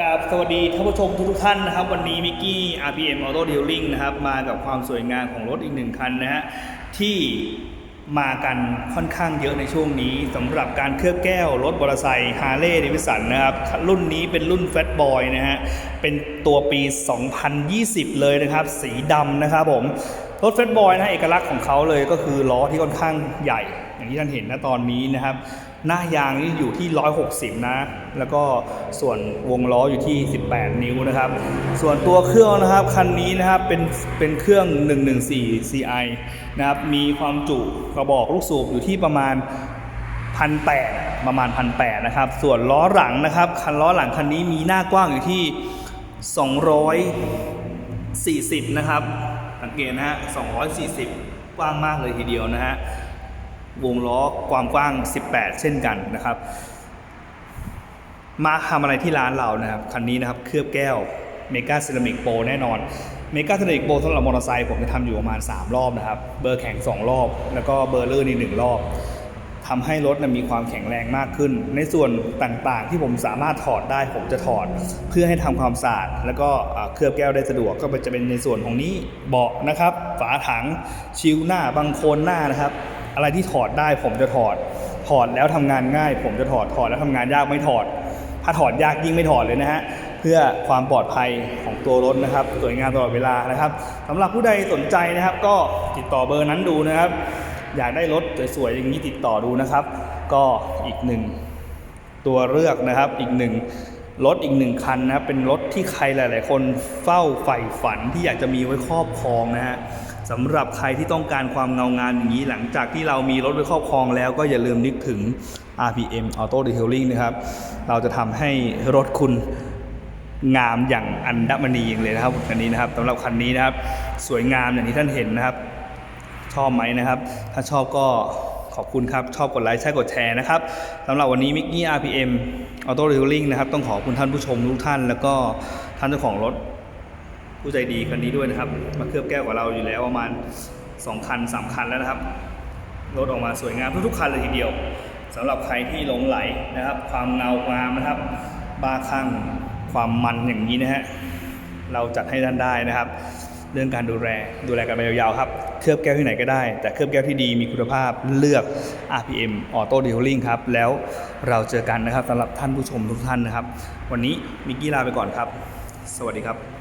กราบสวัสดีท่านผู้ชมทุกท่านนะครับวันนี้มิกกี้ RPM Auto Dealing นะครับมากับความสวยงามของรถอีกหนึ่งคันนะฮะที่มากันค่อนข้างเยอะในช่วงนี้สำหรับการเคลือบแก้วรถมอเตอร์ไซค์ฮาร์เลย์เดวิสันนะครับรุ่นนี้เป็นรุ่น Fat Boy นะฮะเป็นตัวปี 2020 เลยนะครับ สีดำนะครับผมรถเฟสบอยนะเอกลักษณ์ของเขาเลยก็คือล้อที่ค่อนข้างใหญ่ อย่างที่ท่านเห็นนะตอนนี้นะครับ หน้ายางนี่อยู่ที่ 160 นะ แล้วก็ส่วนวงล้ออยู่ที่ 18 นิ้วนะครับ ส่วนตัวเครื่องนะครับคันนี้นะครับเป็นเป็นเครื่อง 114 CI นะครับมีความจุกระบอกลูกสูบอยู่ที่ประมาณพันแปดประมาณพันแปดนะครับ ส่วนล้อหลังนะครับ คันล้อหลังคันนี้มีหน้ากว้างอยู่ที่ 240 นะครับ สังเกตนะฮะ 240 กว้างมากเลยทีเดียวนะฮะ วงล้อความกว้าง 18 เช่นกันนะครับ มาทำอะไรที่ร้านเรานะครับคันนี้นะครับเคลือบแก้วเมกาเซรามิกโปรแน่นอนเมกาเซรามิกโปรสำหรับมอเตอร์ไซค์ผมจะทำอยู่ประมาณ 3 รอบนะครับ เบอร์แข็ง 2 รอบ แล้วก็เบอร์ลื่นอีกหนึ่งรอบทำให้รถนะมีความแข็งแรงมากขึ้น ในส่วนต่างๆที่ผมสามารถถอดได้ผมจะถอด เพื่อให้ทำความสะอาดแล้วก็เคลือบแก้วได้สะดวกก็จะเป็นในส่วนของนี้เบาะนะครับ ฝาถังชิวหน้าบังโคลนหน้านะครับ อะไรที่ถอดได้ผมจะถอด ถอดแล้วทำงานง่าย ผมจะถอดถอดแล้วทำงานยากไม่ถอด ถ้าถอดยากยิ่งไม่ถอดเลยนะฮะเพื่อความปลอดภัยของตัวรถนะครับสวยงามตลอดเวลานะครับสำหรับผู้ใดสนใจนะครับ ก็ติดต่อเบอร์นั้นดูนะครับ อยากได้รถสวยๆอย่างนี้ติดต่อดูนะครับ ก็อีกหนึ่งตัวเลือกนะครับอีกหนึ่งรถอีกหนึ่งคันนะเป็นรถที่ใครหลาย ๆ คนเฝ้าใฝ่ฝันที่อยากจะมีไว้ครอบครองนะฮะ สำหรับใครที่ต้องการความเงางามอย่างนี้หลังจากที่เรามีรถไว้ครอบครองแล้วก็อย่าลืมนึกถึง RPM Auto Detailing นะครับ เราจะทำให้รถคุณงามอย่างอันดับมณีอย่างเลยนะครับคันนี้นะครับสำหรับคันนี้นะครับ สวยงามอย่างที่ท่านเห็นนะครับ ชอบไหมนะครับ ถ้าชอบก็ขอบคุณครับ ชอบกดไลค์ใช่กดแชร์นะครับสำหรับวันนี้มิกกี้ RPM Auto Retailing นะครับ ต้องขอบคุณท่านผู้ชมทุกท่าน แล้วก็ท่านเจ้าของรถ ผู้ใจดีคันนี้ด้วยนะครับ มาเคลือบแก้วกับเราอยู่แล้วประมาณ 2 คัน 3 คันแล้วนะครับ รถออกมาสวยงามทุกๆคันเลยทีเดียวสำหรับใครที่หลงไหลนะครับ ความเงางามนะครับบ้าคลั่งความมันอย่างนี้นะฮะเราจัดให้ท่านได้นะครับ เรื่องการดูแลดูแลกันไปยาวๆครับ เคลือบแก้วที่ไหนก็ได้ แต่เคลือบแก้วที่ดีมีคุณภาพเลือก RPM Auto Detailing ครับ แล้วเราเจอกันนะครับสำหรับท่านผู้ชมทุกท่านนะครับ วันนี้มิกกี้ลาไปก่อนครับ สวัสดีครับ